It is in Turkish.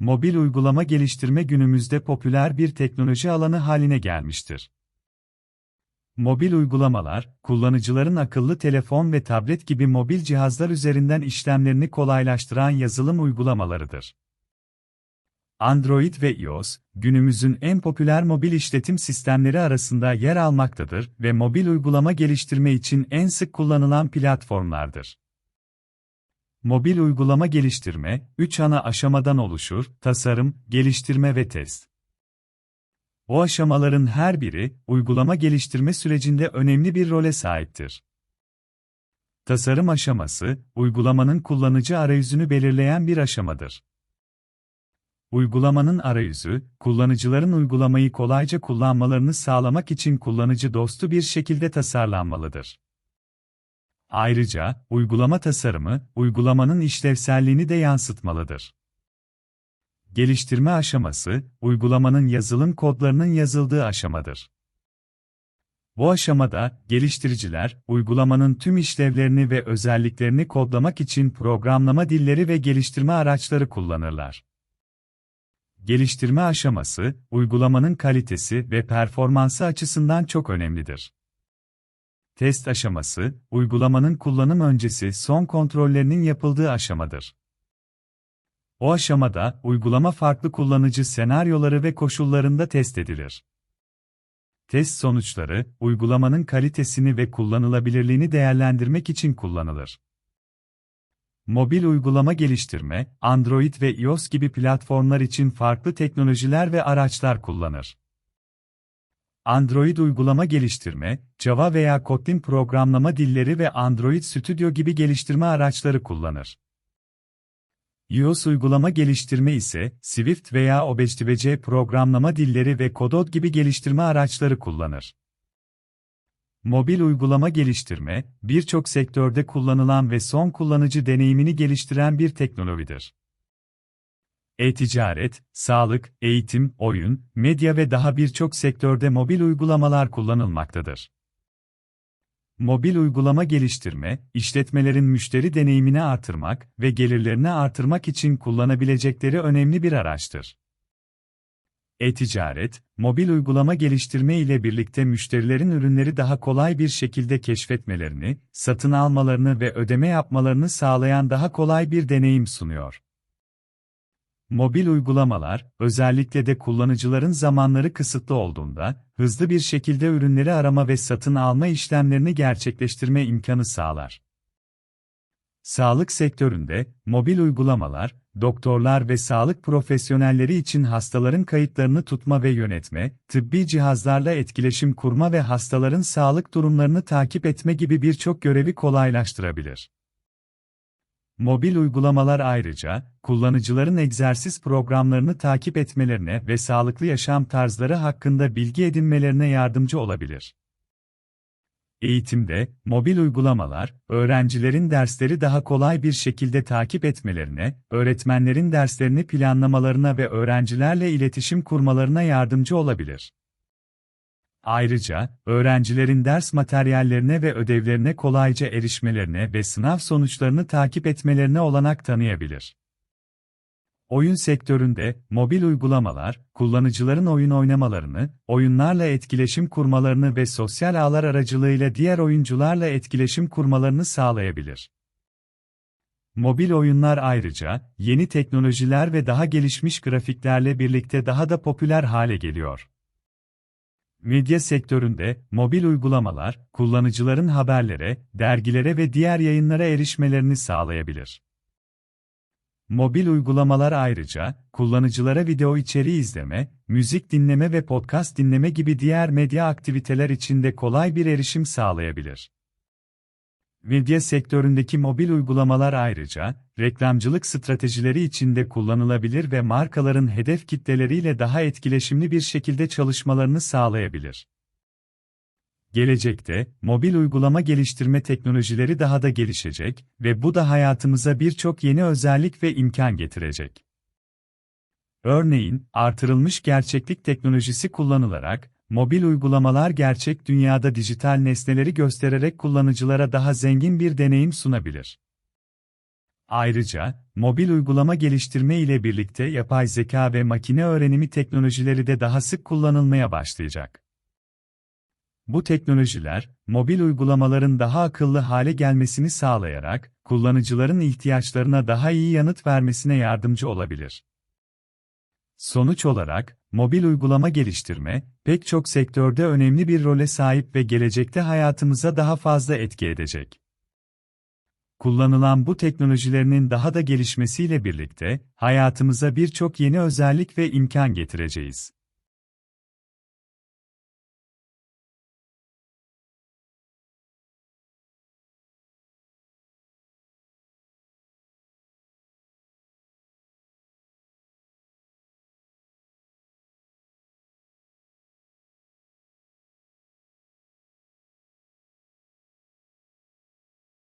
Mobil uygulama geliştirme günümüzde popüler bir teknoloji alanı haline gelmiştir. Mobil uygulamalar, kullanıcıların akıllı telefon ve tablet gibi mobil cihazlar üzerinden işlemlerini kolaylaştıran yazılım uygulamalarıdır. Android ve iOS, günümüzün en popüler mobil işletim sistemleri arasında yer almaktadır ve mobil uygulama geliştirme için en sık kullanılan platformlardır. Mobil uygulama geliştirme, 3 ana aşamadan oluşur, tasarım, geliştirme ve test. Bu aşamaların her biri, uygulama geliştirme sürecinde önemli bir role sahiptir. Tasarım aşaması, uygulamanın kullanıcı arayüzünü belirleyen bir aşamadır. Uygulamanın arayüzü, kullanıcıların uygulamayı kolayca kullanmalarını sağlamak için kullanıcı dostu bir şekilde tasarlanmalıdır. Ayrıca, uygulama tasarımı, uygulamanın işlevselliğini de yansıtmalıdır. Geliştirme aşaması, uygulamanın yazılım kodlarının yazıldığı aşamadır. Bu aşamada, geliştiriciler, uygulamanın tüm işlevlerini ve özelliklerini kodlamak için programlama dilleri ve geliştirme araçları kullanırlar. Geliştirme aşaması, uygulamanın kalitesi ve performansı açısından çok önemlidir. Test aşaması, uygulamanın kullanım öncesi son kontrollerinin yapıldığı aşamadır. O aşamada, uygulama farklı kullanıcı senaryoları ve koşullarında test edilir. Test sonuçları, uygulamanın kalitesini ve kullanılabilirliğini değerlendirmek için kullanılır. Mobil uygulama geliştirme, Android ve iOS gibi platformlar için farklı teknolojiler ve araçlar kullanır. Android uygulama geliştirme, Java veya Kotlin programlama dilleri ve Android Studio gibi geliştirme araçları kullanır. iOS uygulama geliştirme ise Swift veya Objective-C programlama dilleri ve Godot gibi geliştirme araçları kullanır. Mobil uygulama geliştirme, birçok sektörde kullanılan ve son kullanıcı deneyimini geliştiren bir teknolojidir. E-ticaret, sağlık, eğitim, oyun, medya ve daha birçok sektörde mobil uygulamalar kullanılmaktadır. Mobil uygulama geliştirme, işletmelerin müşteri deneyimini artırmak ve gelirlerini artırmak için kullanabilecekleri önemli bir araçtır. E-ticaret, mobil uygulama geliştirme ile birlikte müşterilerin ürünleri daha kolay bir şekilde keşfetmelerini, satın almalarını ve ödeme yapmalarını sağlayan daha kolay bir deneyim sunuyor. Mobil uygulamalar, özellikle de kullanıcıların zamanları kısıtlı olduğunda, hızlı bir şekilde ürünleri arama ve satın alma işlemlerini gerçekleştirme imkanı sağlar. Sağlık sektöründe, mobil uygulamalar, doktorlar ve sağlık profesyonelleri için hastaların kayıtlarını tutma ve yönetme, tıbbi cihazlarla etkileşim kurma ve hastaların sağlık durumlarını takip etme gibi birçok görevi kolaylaştırabilir. Mobil uygulamalar ayrıca, kullanıcıların egzersiz programlarını takip etmelerine ve sağlıklı yaşam tarzları hakkında bilgi edinmelerine yardımcı olabilir. Eğitimde, mobil uygulamalar, öğrencilerin dersleri daha kolay bir şekilde takip etmelerine, öğretmenlerin derslerini planlamalarına ve öğrencilerle iletişim kurmalarına yardımcı olabilir. Ayrıca, öğrencilerin ders materyallerine ve ödevlerine kolayca erişmelerine ve sınav sonuçlarını takip etmelerine olanak tanıyabilir. Oyun sektöründe, mobil uygulamalar, kullanıcıların oyun oynamalarını, oyunlarla etkileşim kurmalarını ve sosyal ağlar aracılığıyla diğer oyuncularla etkileşim kurmalarını sağlayabilir. Mobil oyunlar ayrıca, yeni teknolojiler ve daha gelişmiş grafiklerle birlikte daha da popüler hale geliyor. Medya sektöründe, mobil uygulamalar, kullanıcıların haberlere, dergilere ve diğer yayınlara erişmelerini sağlayabilir. Mobil uygulamalar ayrıca, kullanıcılara video içeriği izleme, müzik dinleme ve podcast dinleme gibi diğer medya aktiviteler için de kolay bir erişim sağlayabilir. Medya sektöründeki mobil uygulamalar ayrıca, reklamcılık stratejileri içinde kullanılabilir ve markaların hedef kitleleriyle daha etkileşimli bir şekilde çalışmalarını sağlayabilir. Gelecekte, mobil uygulama geliştirme teknolojileri daha da gelişecek ve bu da hayatımıza birçok yeni özellik ve imkan getirecek. Örneğin, artırılmış gerçeklik teknolojisi kullanılarak, mobil uygulamalar gerçek dünyada dijital nesneleri göstererek kullanıcılara daha zengin bir deneyim sunabilir. Ayrıca, mobil uygulama geliştirme ile birlikte yapay zeka ve makine öğrenimi teknolojileri de daha sık kullanılmaya başlayacak. Bu teknolojiler, mobil uygulamaların daha akıllı hale gelmesini sağlayarak, kullanıcıların ihtiyaçlarına daha iyi yanıt vermesine yardımcı olabilir. Sonuç olarak, mobil uygulama geliştirme, pek çok sektörde önemli bir role sahip ve gelecekte hayatımıza daha fazla etki edecek. Kullanılan bu teknolojilerinin daha da gelişmesiyle birlikte, hayatımıza birçok yeni özellik ve imkan getireceğiz.